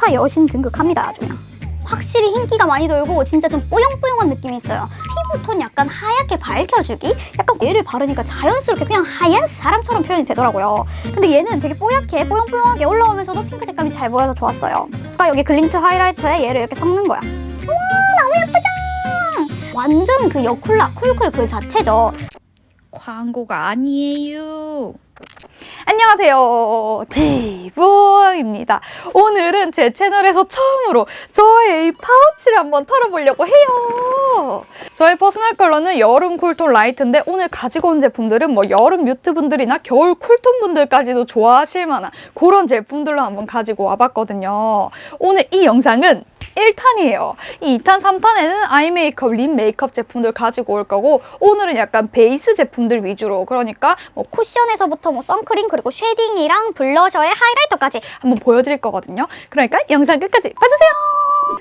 스타 여신 등극합니다 아주 그냥 확실히 흰기가 많이 돌고 진짜 좀 뽀용뽀용한 느낌이 있어요 피부톤 약간 하얗게 밝혀주기? 약간 얘를 바르니까 자연스럽게 그냥 하얀 사람처럼 표현이 되더라고요 근데 얘는 되게 뽀얗게 뽀용뽀용하게 올라오면서도 핑크 색감이 잘 보여서 좋았어요 아까 여기 글린트 하이라이터에 얘를 이렇게 섞는 거야 우와 너무 예쁘죠? 완전 그 여쿨라 쿨쿨 그 자체죠 광고가 아니에요. 안녕하세요. 디보입니다. 오늘은 제 채널에서 처음으로 저의 이 파우치를 한번 털어보려고 해요. 저의 퍼스널 컬러는 여름 쿨톤 라이트인데 오늘 가지고 온 제품들은 뭐 여름 뮤트 분들이나 겨울 쿨톤 분들까지도 좋아하실 만한 그런 제품들로 한번 가지고 와봤거든요. 오늘 이 영상은 1탄이에요. 이 2탄, 3탄에는 아이 메이크업, 립 메이크업 제품들 가지고 올 거고 오늘은 약간 베이스 제품들 위주로 그러니까 뭐 쿠션에서부터 뭐 선크림 그리고 쉐딩이랑 블러셔에 하이라이터까지 한번 보여드릴 거거든요. 그러니까 영상 끝까지 봐주세요.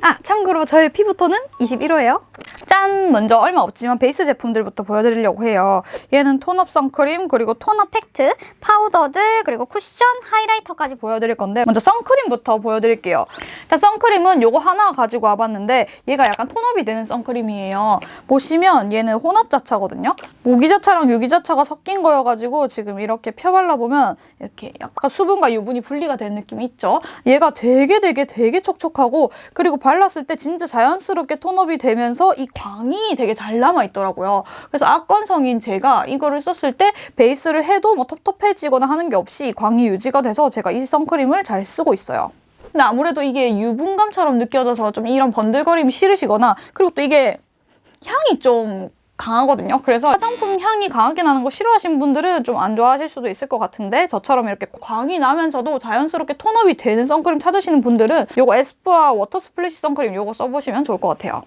아 참고로 저의 피부톤은 21호예요. 짠! 먼저 얼마 없지만 베이스 제품들부터 보여드리려고 해요. 얘는 톤업 선크림 그리고 토너 팩트, 파우더들 그리고 쿠션, 하이라이터까지 보여드릴 건데 먼저 선크림부터 보여드릴게요. 자 선크림은 요거 하나 가지고 와봤는데 얘가 약간 톤업이 되는 선크림이에요. 보시면 얘는 혼합 자차거든요. 모기자차랑 유기자차가 섞인 거여가지고 지금 이렇게 펴발라 보면 이렇게 약간 수분과 유분이 분리가 되는 느낌이 있죠. 얘가 되게 되게 되게 촉촉하고 그리고 발랐을 때 진짜 자연스럽게 톤업이 되면서 이 광이 되게 잘 남아있더라고요. 그래서 악건성인 제가 이거를 썼을 때 베이스를 해도 뭐 텁텁해지거나 하는 게 없이 광이 유지가 돼서 제가 이 선크림을 잘 쓰고 있어요. 근데 아무래도 이게 유분감처럼 느껴져서 좀 이런 번들거림이 싫으시거나 그리고 또 이게 향이 좀 강하거든요. 그래서 화장품 향이 강하게 나는 거 싫어하시는 분들은 좀 안 좋아하실 수도 있을 것 같은데 저처럼 이렇게 광이 나면서도 자연스럽게 톤업이 되는 선크림 찾으시는 분들은 요거 에스쁘아 워터 스플래시 선크림 요거 써보시면 좋을 것 같아요.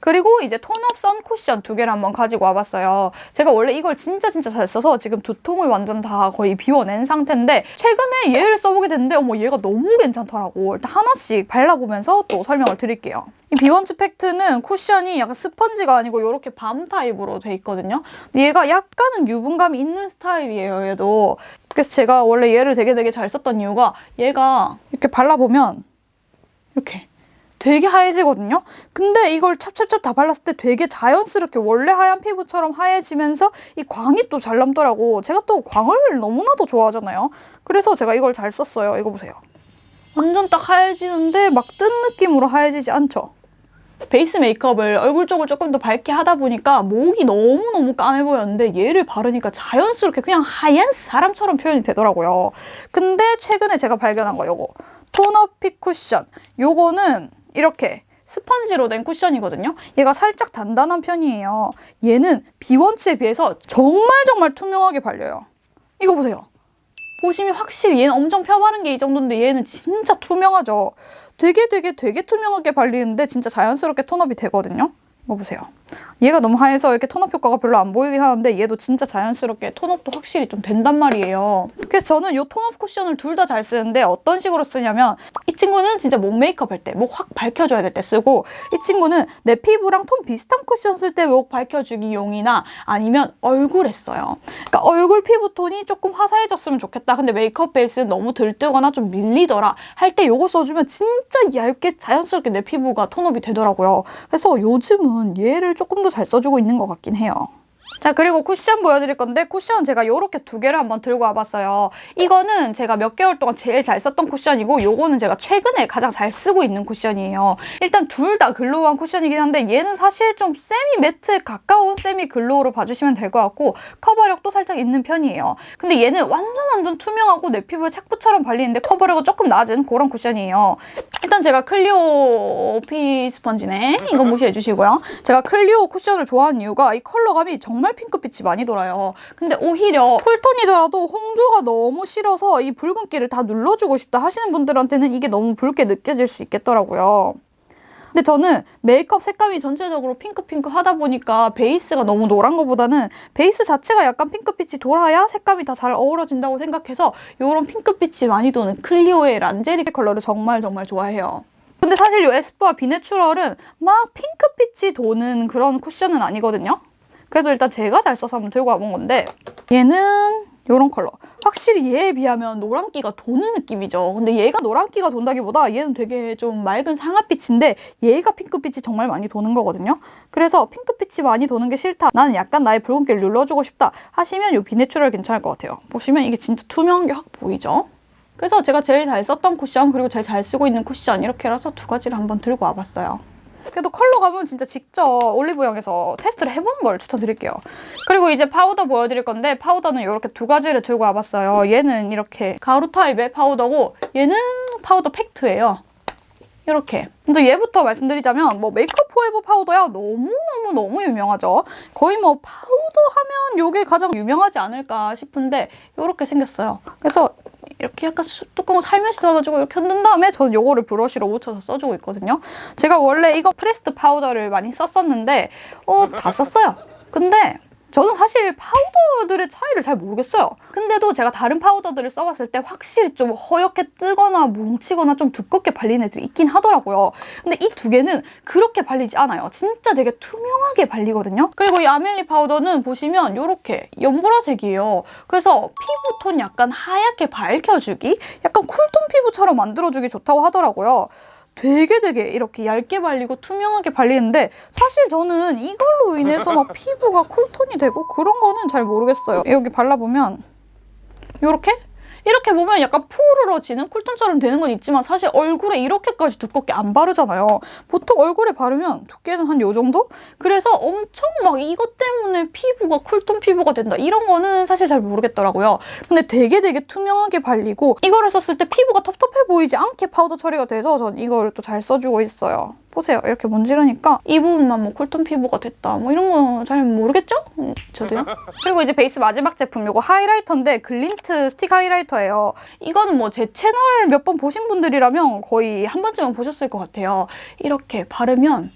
그리고 이제 톤업 선 쿠션 두 개를 한번 가지고 와봤어요. 제가 원래 이걸 진짜 진짜 잘 써서 지금 두 통을 완전 다 거의 비워낸 상태인데 최근에 얘를 써보게 됐는데 어머 얘가 너무 괜찮더라고. 일단 하나씩 발라보면서 또 설명을 드릴게요. 이 비원츠 팩트는 쿠션이 약간 스펀지가 아니고 이렇게 밤 타입으로 돼 있거든요. 얘가 약간은 유분감이 있는 스타일이에요, 얘도. 그래서 제가 원래 얘를 되게 되게 잘 썼던 이유가 얘가 이렇게 발라보면 이렇게 되게 하얘지거든요. 근데 이걸 찹찹찹 다 발랐을 때 되게 자연스럽게 원래 하얀 피부처럼 하얘지면서 이 광이 또 잘 남더라고. 제가 또 광을 너무나도 좋아하잖아요. 그래서 제가 이걸 잘 썼어요. 이거 보세요. 완전 딱 하얘지는데 막 뜬 느낌으로 하얘지지 않죠? 베이스 메이크업을 얼굴 쪽을 조금 더 밝게 하다 보니까 목이 너무너무 까매 보였는데 얘를 바르니까 자연스럽게 그냥 하얀 사람처럼 표현이 되더라고요. 근데 최근에 제가 발견한 거 요거. 톤업 픽 쿠션. 요거는 이렇게 스펀지로 된 쿠션이거든요. 얘가 살짝 단단한 편이에요. 얘는 비원츠에 비해서 정말 정말 투명하게 발려요. 이거 보세요. 보시면 확실히 얘는 엄청 펴바른 게 이 정도인데 얘는 진짜 투명하죠. 되게 되게 되게 투명하게 발리는데 진짜 자연스럽게 톤업이 되거든요. 이거 보세요. 얘가 너무 하얘서 이렇게 톤업 효과가 별로 안 보이긴 하는데 얘도 진짜 자연스럽게 톤업도 확실히 좀 된단 말이에요. 그래서 저는 이 톤업 쿠션을 둘 다 잘 쓰는데 어떤 식으로 쓰냐면 이 친구는 진짜 목 메이크업 할 때 목 확 밝혀줘야 될 때 쓰고 이 친구는 내 피부랑 톤 비슷한 쿠션 쓸 때 목 밝혀주기 용이나 아니면 얼굴에 써요. 그러니까 얼굴 피부톤이 조금 화사해졌으면 좋겠다. 근데 메이크업 베이스는 너무 들뜨거나 좀 밀리더라 할때 이거 써주면 진짜 얇게 자연스럽게 내 피부가 톤업이 되더라고요. 그래서 요즘은 얘를 조금 더잘 써주고 있는 것 같긴 해요. 자 그리고 쿠션 보여드릴 건데 쿠션 제가 요렇게 두 개를 한번 들고 와봤어요. 이거는 제가 몇 개월 동안 제일 잘 썼던 쿠션이고 요거는 제가 최근에 가장 잘 쓰고 있는 쿠션이에요. 일단 둘 다 글로우한 쿠션이긴 한데 얘는 사실 좀 세미 매트에 가까운 세미 글로우로 봐주시면 될 것 같고 커버력도 살짝 있는 편이에요. 근데 얘는 완전 완전 투명하고 내 피부에 착붙처럼 발리는데 커버력은 조금 낮은 그런 쿠션이에요. 일단 제가 클리오 피 스펀지네. 이건 무시해 주시고요. 제가 클리오 쿠션을 좋아하는 이유가 이 컬러감이 정말 핑크빛이 많이 돌아요. 근데 오히려 쿨톤이더라도 홍조가 너무 싫어서 이 붉은기를 다 눌러주고 싶다 하시는 분들한테는 이게 너무 붉게 느껴질 수 있겠더라고요. 근데 저는 메이크업 색감이 전체적으로 핑크핑크 하다 보니까 베이스가 너무 노란 것보다는 베이스 자체가 약간 핑크빛이 돌아야 색감이 다 잘 어우러진다고 생각해서 이런 핑크빛이 많이 도는 클리오의 란제리 컬러를 정말 정말 좋아해요. 근데 사실 이 에스쁘아 비내추럴은 막 핑크빛이 도는 그런 쿠션은 아니거든요. 그래도 일단 제가 잘 써서 한번 들고 와본 건데 얘는 요런 컬러. 확실히 얘에 비하면 노란기가 도는 느낌이죠. 근데 얘가 노란기가 돈다기보다 얘는 되게 좀 맑은 상아빛인데 얘가 핑크빛이 정말 많이 도는 거거든요. 그래서 핑크빛이 많이 도는 게 싫다. 나는 약간 나의 붉은기를 눌러주고 싶다. 하시면 요 비내추럴 괜찮을 것 같아요. 보시면 이게 진짜 투명한 게 확 보이죠? 그래서 제가 제일 잘 썼던 쿠션 그리고 제일 잘 쓰고 있는 쿠션 이렇게 해서 두 가지를 한번 들고 와봤어요. 그래도 컬러감은 진짜 직접 올리브영에서 테스트를 해보는 걸 추천드릴게요. 그리고 이제 파우더 보여드릴 건데 파우더는 이렇게 두 가지를 들고 와봤어요. 얘는 이렇게 가루 타입의 파우더고 얘는 파우더 팩트예요. 이렇게. 먼저 얘부터 말씀드리자면 뭐 메이크업 포에버 파우더야 너무너무 너무 유명하죠. 거의 뭐 파우더 하면 요게 가장 유명하지 않을까 싶은데 요렇게 생겼어요. 그래서 이렇게 약간 수- 뚜껑을 살며시 닫아주고 이렇게 흔든 다음에 저는 요거를 브러쉬로 묻혀서 써주고 있거든요. 제가 원래 이거 프레스드 파우더를 많이 썼었는데 어, 다 썼어요. 근데 저는 사실 파우더들의 차이를 잘 모르겠어요. 근데도 제가 다른 파우더들을 써봤을 때 확실히 좀 허옇게 뜨거나 뭉치거나 좀 두껍게 발리는 애들이 있긴 하더라고요. 근데 이 두 개는 그렇게 발리지 않아요. 진짜 되게 투명하게 발리거든요. 그리고 이 아멜리 파우더는 보시면 이렇게 연보라색이에요. 그래서 피부톤 약간 하얗게 밝혀주기? 약간 쿨톤 피부처럼 만들어주기 좋다고 하더라고요. 되게 되게 이렇게 얇게 발리고 투명하게 발리는데 사실 저는 이걸로 인해서 막 피부가 쿨톤이 되고 그런 거는 잘 모르겠어요. 여기 발라보면 이렇게 이렇게 보면 약간 푸르러지는 쿨톤처럼 되는 건 있지만 사실 얼굴에 이렇게까지 두껍게 안 바르잖아요. 보통 얼굴에 바르면 두께는 한 요 정도? 그래서 엄청 막 이것 때문에 피부가 쿨톤 피부가 된다 이런 거는 사실 잘 모르겠더라고요. 근데 되게 되게 투명하게 발리고 이거를 썼을 때 피부가 텁텁해 보이지 않게 파우더 처리가 돼서 전 이걸 또잘 써주고 있어요. 보세요. 이렇게 문지르니까 이 부분만 뭐 쿨톤 피부가 됐다 뭐 이런 거 잘 모르겠죠? 음, 저도요. 그리고 이제 베이스 마지막 제품 요거 하이라이터인데 글린트 스틱 하이라이터예요. 이거는 뭐 제 채널 몇 번 보신 분들이라면 거의 한 번쯤은 보셨을 것 같아요. 이렇게 바르면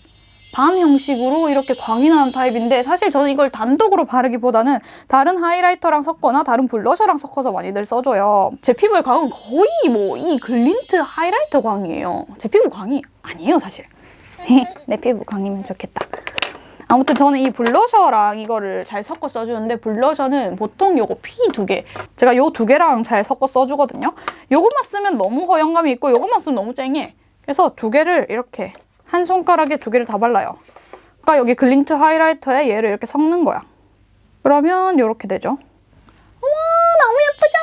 밤 형식으로 이렇게 광이 나는 타입인데 사실 저는 이걸 단독으로 바르기보다는 다른 하이라이터랑 섞거나 다른 블러셔랑 섞어서 많이들 써줘요. 제 피부의 광은 거의 뭐 이 글린트 하이라이터 광이에요. 제 피부 광이 아니에요 사실. 내 피부 광이면 좋겠다. 아무튼 저는 이 블러셔랑 이거를 잘 섞어 써주는데 블러셔는 보통 요거 피 두 개. 제가 요 두 개랑 잘 섞어 써주거든요. 요것만 쓰면 너무 허영감이 있고 요것만 쓰면 너무 쨍해. 그래서 두 개를 이렇게 한 손가락에 두 개를 다 발라요. 그러니까 여기 글린트 하이라이터에 얘를 이렇게 섞는 거야. 그러면 이렇게 되죠. 어머 너무 예쁘죠?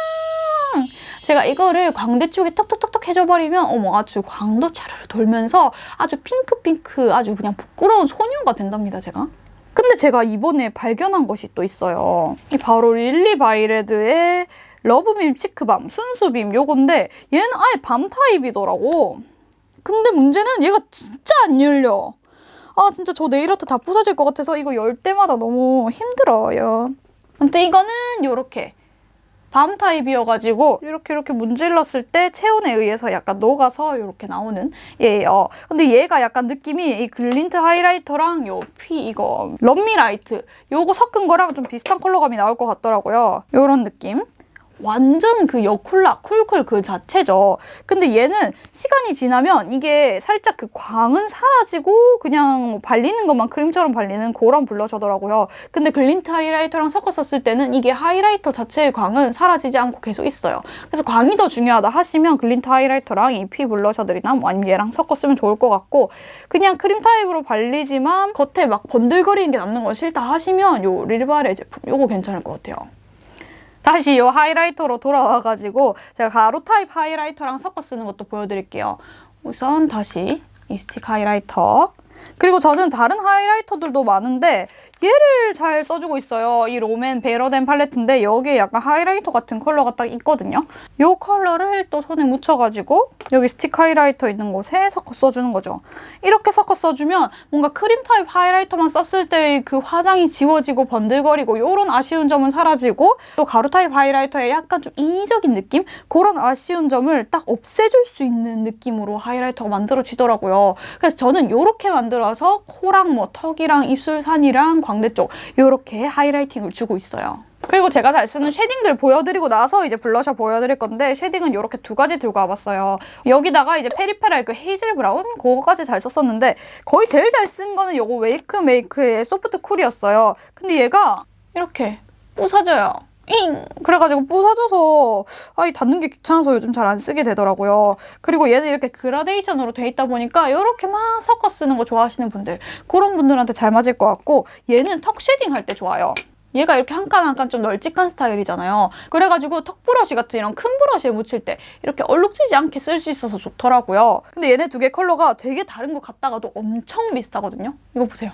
제가 이거를 광대 쪽에 톡톡톡톡 해줘버리면 어머 아주 광도 차르르 돌면서 아주 핑크핑크 아주 그냥 부끄러운 소녀가 된답니다 제가. 근데 제가 이번에 발견한 것이 또 있어요. 이 바로 릴리 바이레드의 러브빔 치크밤 순수빔 요건데 얘는 아예 밤 타입이더라고. 근데 문제는 얘가 진짜 안 열려. 아 진짜 저 네일아트 다 부서질 것 같아서 이거 열 때마다 너무 힘들어요. 아무튼 이거는 요렇게 밤 타입이어가지고 이렇게 이렇게 문질렀을 때 체온에 의해서 약간 녹아서 이렇게 나오는 얘예요. 근데 얘가 약간 느낌이 이 글린트 하이라이터랑 요 피 이거 럼미라이트 요거 섞은 거랑 좀 비슷한 컬러감이 나올 것 같더라고요. 요런 느낌. 완전 그 여쿨라 쿨쿨 그 자체죠. 근데 얘는 시간이 지나면 이게 살짝 그 광은 사라지고 그냥 뭐 발리는 것만 크림처럼 발리는 그런 블러셔더라고요. 근데 글린트 하이라이터랑 섞어 썼을 때는 이게 하이라이터 자체의 광은 사라지지 않고 계속 있어요. 그래서 광이 더 중요하다 하시면 글린트 하이라이터랑 이 피 블러셔들이나 뭐 아니면 얘랑 섞어 쓰면 좋을 것 같고 그냥 크림 타입으로 발리지만 겉에 막 번들거리는 게 남는 건 싫다 하시면 요 릴바레 제품 요거 괜찮을 것 같아요. 다시 이 하이라이터로 돌아와가지고 제가 가루 타입 하이라이터랑 섞어 쓰는 것도 보여드릴게요. 우선 다시 이 스틱 하이라이터. 그리고 저는 다른 하이라이터들도 많은데 얘를 잘 써주고 있어요. 이 롬앤 베러덴 팔레트인데 여기에 약간 하이라이터 같은 컬러가 딱 있거든요. 이 컬러를 또 손에 묻혀가지고 여기 스틱 하이라이터 있는 곳에 섞어 써주는 거죠. 이렇게 섞어 써주면 뭔가 크림 타입 하이라이터만 썼을 때 그 화장이 지워지고 번들거리고 이런 아쉬운 점은 사라지고 또 가루 타입 하이라이터에 약간 좀 인위적인 느낌? 그런 아쉬운 점을 딱 없애줄 수 있는 느낌으로 하이라이터가 만들어지더라고요. 그래서 저는 이렇게 만 들어서 코랑 뭐 턱이랑 입술산이랑 광대 쪽 이렇게 하이라이팅을 주고 있어요. 그리고 제가 잘 쓰는 쉐딩들 보여드리고 나서 이제 블러셔 보여드릴 건데 쉐딩은 이렇게 두 가지 들고 와봤어요. 여기다가 이제 페리페랄 그 헤이즐 브라운 그거까지 잘 썼었는데 거의 제일 잘 쓴 거는 요거 웨이크 메이크의 소프트 쿨이었어요. 근데 얘가 이렇게 부서져요. 잉 그래가지고 부서져서 아이 닫는 게 귀찮아서 요즘 잘 안 쓰게 되더라고요. 그리고 얘는 이렇게 그라데이션으로 돼 있다 보니까 이렇게 막 섞어 쓰는 거 좋아하시는 분들 그런 분들한테 잘 맞을 것 같고 얘는 턱 쉐딩 할 때 좋아요. 얘가 이렇게 한 칸 한 칸 좀 널찍한 스타일이잖아요. 그래가지고 턱 브러쉬 같은 이런 큰 브러쉬에 묻힐 때 이렇게 얼룩지지 않게 쓸 수 있어서 좋더라고요. 근데 얘네 두 개 컬러가 되게 다른 것 같다가도 엄청 비슷하거든요. 이거 보세요.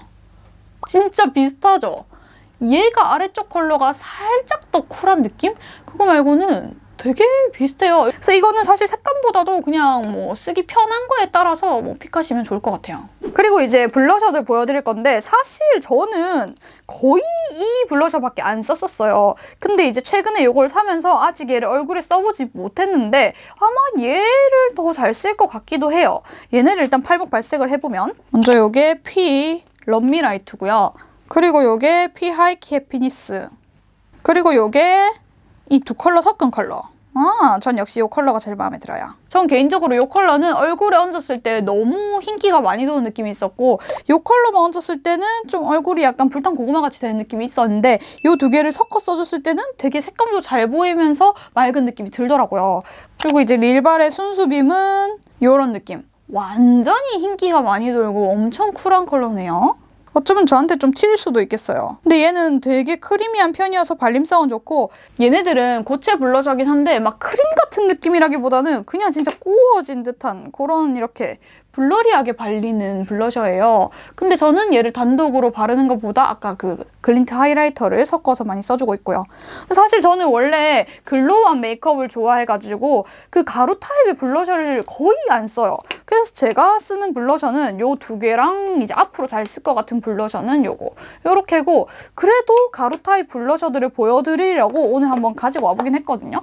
진짜 비슷하죠? 얘가 아래쪽 컬러가 살짝 더 쿨한 느낌? 그거 말고는 되게 비슷해요. 그래서 이거는 사실 색감보다도 그냥 뭐 쓰기 편한 거에 따라서 뭐 픽하시면 좋을 것 같아요. 그리고 이제 블러셔들 보여드릴 건데 사실 저는 거의 이 블러셔밖에 안 썼었어요. 근데 이제 최근에 이걸 사면서 아직 얘를 얼굴에 써보지 못했는데 아마 얘를 더 잘 쓸 것 같기도 해요. 얘네를 일단 팔목 발색을 해보면 먼저 요게 피 럼미라이트고요. 그리고 요게 피 하이키 해피니스. 그리고 요게 이 두 컬러 섞은 컬러. 아, 전 역시 이 컬러가 제일 마음에 들어요. 전 개인적으로 이 컬러는 얼굴에 얹었을 때 너무 흰기가 많이 도는 느낌이 있었고 이 컬러만 얹었을 때는 좀 얼굴이 약간 불탄 고구마 같이 되는 느낌이 있었는데 이 두 개를 섞어 써줬을 때는 되게 색감도 잘 보이면서 맑은 느낌이 들더라고요. 그리고 이제 릴발의 순수빔은 이런 느낌. 완전히 흰기가 많이 돌고 엄청 쿨한 컬러네요. 어쩌면 저한테 좀튈 수도 있겠어요. 근데 얘는 되게 크리미한 편이어서 발림성은 좋고 얘네들은 고체 블러셔긴 한데 막 크림 같은 느낌이라기보다는 그냥 진짜 구워진 듯한 그런 이렇게 블러리하게 발리는 블러셔예요. 근데 저는 얘를 단독으로 바르는 것보다 아까 그 글린트 하이라이터를 섞어서 많이 써주고 있고요. 사실 저는 원래 글로우한 메이크업을 좋아해가지고 그 가루 타입의 블러셔를 거의 안 써요. 그래서 제가 쓰는 블러셔는 요 두 개랑 이제 앞으로 잘 쓸 것 같은 블러셔는 요거. 요렇게고 그래도 가루 타입 블러셔들을 보여드리려고 오늘 한번 가지고 와보긴 했거든요.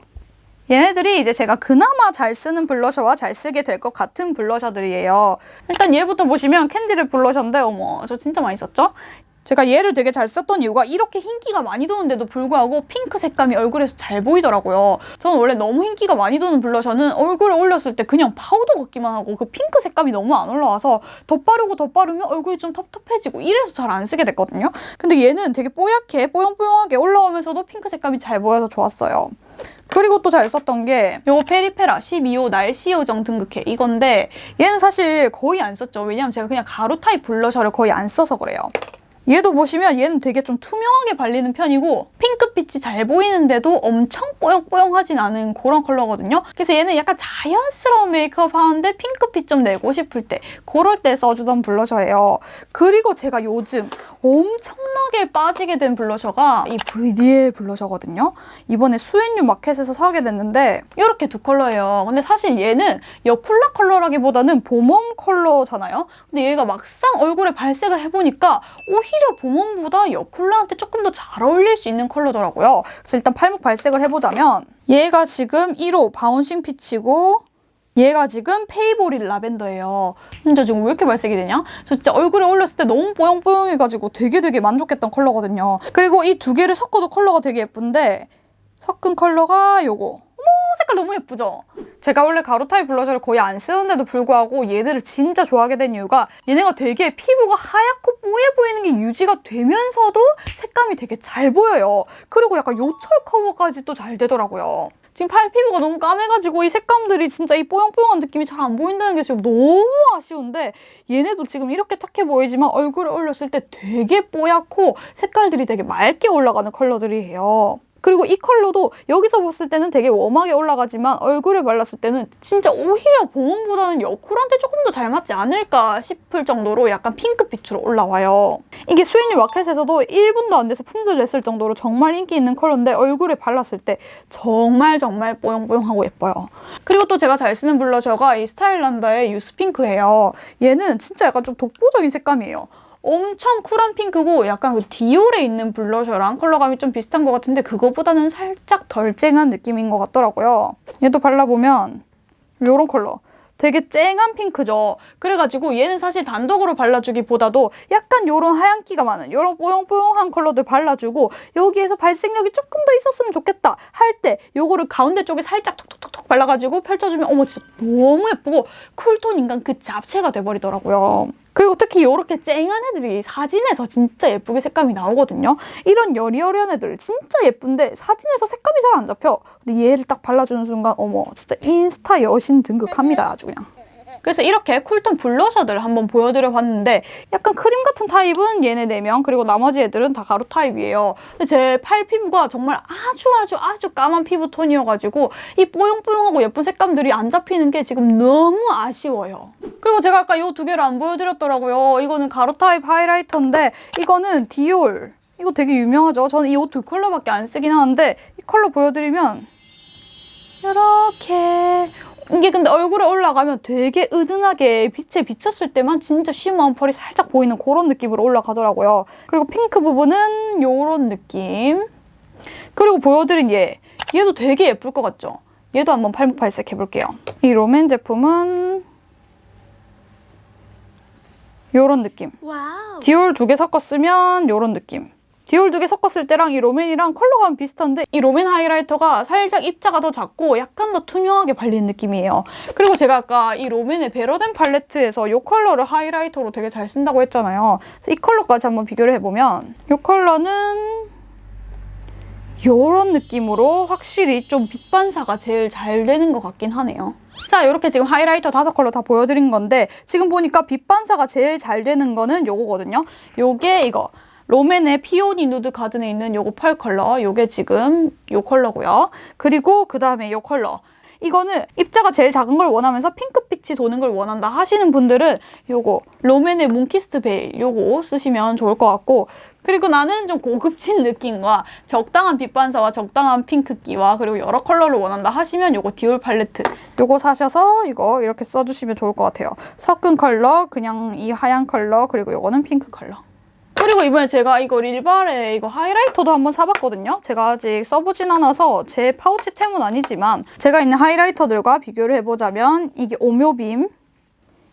얘네들이 이제 제가 그나마 잘 쓰는 블러셔와 잘 쓰게 될 것 같은 블러셔들이에요. 일단 얘부터 보시면 캔디를 블러셔인데 어머 저 진짜 많이 썼죠? 제가 얘를 되게 잘 썼던 이유가 이렇게 흰기가 많이 도는데도 불구하고 핑크 색감이 얼굴에서 잘 보이더라고요. 저는 원래 너무 흰기가 많이 도는 블러셔는 얼굴에 올렸을 때 그냥 파우더 같기만 하고 그 핑크 색감이 너무 안 올라와서 덧바르고 덧바르면 얼굴이 좀 텁텁해지고 이래서 잘 안 쓰게 됐거든요. 근데 얘는 되게 뽀얗게 뽀용뽀용하게 올라오면서도 핑크 색감이 잘 보여서 좋았어요. 그리고 또 잘 썼던 게 요거 페리페라 12호 날씨 요정 등극해 이건데 얘는 사실 거의 안 썼죠. 왜냐면 제가 그냥 가루 타입 블러셔를 거의 안 써서 그래요. 얘도 보시면 얘는 되게 좀 투명하게 발리는 편이고 핑크빛이 잘 보이는데도 엄청 뽀용뽀용하진 않은 그런 컬러거든요. 그래서 얘는 약간 자연스러운 메이크업 하는데 핑크빛 좀 내고 싶을 때 그럴 때 써주던 블러셔예요. 그리고 제가 요즘 엄청나게 빠지게 된 블러셔가 이 VDL 블러셔거든요. 이번에 수앤유 마켓에서 사게 됐는데 이렇게 두 컬러예요. 근데 사실 얘는 여쿨라 컬러라기보다는 봄웜 컬러잖아요. 근데 얘가 막상 얼굴에 발색을 해보니까 오히 려 봄웜보다 여쿨라한테 조금 더 잘 어울릴 수 있는 컬러더라고요. 그래서 일단 팔목 발색을 해보자면 얘가 지금 1호 바운싱 피치고 얘가 지금 페이보릴 라벤더예요. 진짜 지금 왜 이렇게 발색이 되냐? 저 진짜 얼굴에 올렸을 때 너무 뽀용뽀용해가지고 되게 되게 만족했던 컬러거든요. 그리고 이 두 개를 섞어도 컬러가 되게 예쁜데 섞은 컬러가 요거. 어머 색깔 너무 예쁘죠? 제가 원래 가루 타입 블러셔를 거의 안 쓰는데도 불구하고 얘네를 진짜 좋아하게 된 이유가 얘네가 되게 피부가 하얗고 뽀얘 보이는 게 유지가 되면서도 색감이 되게 잘 보여요. 그리고 약간 요철 커버까지 또 잘 되더라고요. 지금 팔 피부가 너무 까매가지고 이 색감들이 진짜 이 뽀용뽀용한 느낌이 잘 안 보인다는 게 지금 너무 아쉬운데 얘네도 지금 이렇게 탁해 보이지만 얼굴에 올렸을 때 되게 뽀얗고 색깔들이 되게 맑게 올라가는 컬러들이에요. 그리고 이 컬러도 여기서 봤을 때는 되게 웜하게 올라가지만 얼굴에 발랐을 때는 진짜 오히려 봄봄보다는 여쿨한테 조금 더 잘 맞지 않을까 싶을 정도로 약간 핑크빛으로 올라와요. 이게 스웨니 마켓에서도 1분도 안 돼서 품절 냈을 정도로 정말 인기 있는 컬러인데 얼굴에 발랐을 때 정말 정말 뽀용뽀용하고 예뻐요. 그리고 또 제가 잘 쓰는 블러셔가 이 스타일란다의 유스핑크예요. 얘는 진짜 약간 좀 독보적인 색감이에요. 엄청 쿨한 핑크고 약간 그 디올에 있는 블러셔랑 컬러감이 좀 비슷한 것 같은데 그거보다는 살짝 덜 쨍한 느낌인 것 같더라고요. 얘도 발라보면 이런 컬러. 되게 쨍한 핑크죠. 그래가지고 얘는 사실 단독으로 발라주기보다도 약간 요런 하얀기가 많은 요런 뽀용뽀용한 컬러들 발라주고 여기에서 발색력이 조금 더 있었으면 좋겠다 할 때 요거를 가운데 쪽에 살짝 톡톡톡톡 발라가지고 펼쳐주면 어머 진짜 너무 예쁘고 쿨톤 인간 그 잡채가 돼버리더라고요. 그리고 특히 이렇게 쨍한 애들이 사진에서 진짜 예쁘게 색감이 나오거든요. 이런 여리여리한 애들 진짜 예쁜데 사진에서 색감이 잘 안 잡혀. 근데 얘를 딱 발라주는 순간 어머 진짜 인스타 여신 등극합니다 아주 그냥. 그래서 이렇게 쿨톤 블러셔들을 한번 보여드려 봤는데 약간 크림 같은 타입은 얘네 4명 그리고 나머지 애들은 다 가루 타입이에요. 근데 제 팔 피부가 정말 아주 아주 아주 까만 피부톤이어가지고 이 뽀용뽀용하고 예쁜 색감들이 안 잡히는 게 지금 너무 아쉬워요. 그리고 제가 아까 이 두 개를 안 보여드렸더라고요. 이거는 가루 타입 하이라이터인데 이거는 디올. 이거 되게 유명하죠. 저는 이 옷 두 컬러밖에 안 쓰긴 하는데 이 컬러 보여드리면 이렇게 이게 근데 얼굴에 올라가면 되게 은은하게 빛에 비쳤을 때만 진짜 쉬머한 펄이 살짝 보이는 그런 느낌으로 올라가더라고요. 그리고 핑크 부분은 요런 느낌. 그리고 보여드린 얘. 얘도 되게 예쁠 것 같죠? 얘도 한번 팔목팔색 해볼게요. 이 롬앤 제품은 요런 느낌. 와우. 디올 두 개 섞었으면 요런 느낌. 디올 두 개 섞었을 때랑 이 롬앤이랑 컬러감은 비슷한데 이 롬앤 하이라이터가 살짝 입자가 더 작고 약간 더 투명하게 발리는 느낌이에요. 그리고 제가 아까 이 롬앤의 베러덴 팔레트에서 이 컬러를 하이라이터로 되게 잘 쓴다고 했잖아요. 그래서 이 컬러까지 한번 비교를 해보면 이 컬러는 요런 느낌으로 확실히 좀 빛반사가 제일 잘 되는 것 같긴 하네요. 자, 이렇게 지금 하이라이터 다섯 컬러 다 보여드린 건데 지금 보니까 빛 반사가 제일 잘 되는 거는 요거거든요. 요게 이거 롬앤의 피오니 누드 가든에 있는 요거 펄 컬러. 요게 지금 요 컬러고요. 그리고 그 다음에 요 컬러. 이거는 입자가 제일 작은 걸 원하면서 핑크빛이 도는 걸 원한다 하시는 분들은 요거 롬앤의 뭉키스트 베일 요거 쓰시면 좋을 것 같고 그리고 나는 좀 고급진 느낌과 적당한 빛 반사와 적당한 핑크기와 그리고 여러 컬러를 원한다 하시면 요거 디올 팔레트 요거 사셔서 이거 이렇게 써주시면 좋을 것 같아요 섞은 컬러 그냥 이 하얀 컬러 그리고 요거는 핑크 컬러 그리고 이번에 제가 이거 릴발에 이거 하이라이터도 한번 사봤거든요. 제가 아직 써보진 않아서 제 파우치템은 아니지만 제가 있는 하이라이터들과 비교를 해보자면 이게 오묘빔,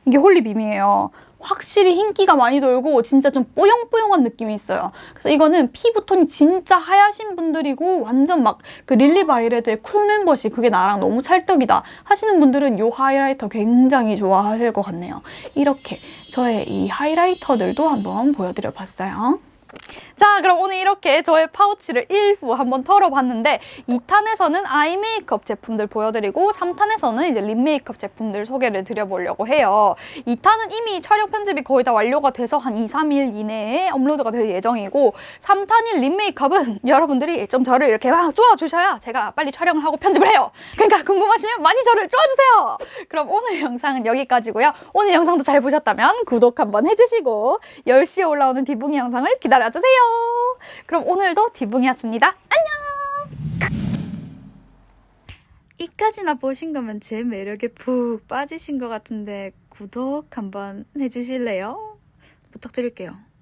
이게 홀리빔이에요. 확실히 흰기가 많이 돌고 진짜 좀 뽀용뽀용한 느낌이 있어요. 그래서 이거는 피부톤이 진짜 하얗신 분들이고 완전 막 그 릴리 바이레드의 쿨 멤버시 그게 나랑 너무 찰떡이다 하시는 분들은 이 하이라이터 굉장히 좋아하실 것 같네요. 이렇게 저의 이 하이라이터들도 한번 보여드려 봤어요. 자, 그럼 오늘 이렇게 저의 파우치를 일부 한번 털어봤는데 2탄에서는 아이 메이크업 제품들 보여드리고 3탄에서는 이제 립 메이크업 제품들 소개를 드려보려고 해요. 2탄은 이미 촬영 편집이 거의 다 완료가 돼서 한 2, 3일 이내에 업로드가 될 예정이고 3탄인 립 메이크업은 여러분들이 좀 저를 이렇게 막 쪼아주셔야 제가 빨리 촬영을 하고 편집을 해요. 그러니까 궁금하시면 많이 저를 쪼아주세요. 그럼 오늘 영상은 여기까지고요. 오늘 영상도 잘 보셨다면 구독 한번 해주시고 10시에 올라오는 디붕이 영상을 기다려 주세요. 그럼 오늘도 디붕이었습니다. 안녕! 이까지나 보신 거면 제 매력에 푹 빠지신 것 같은데 구독 한번 해주실래요? 부탁드릴게요.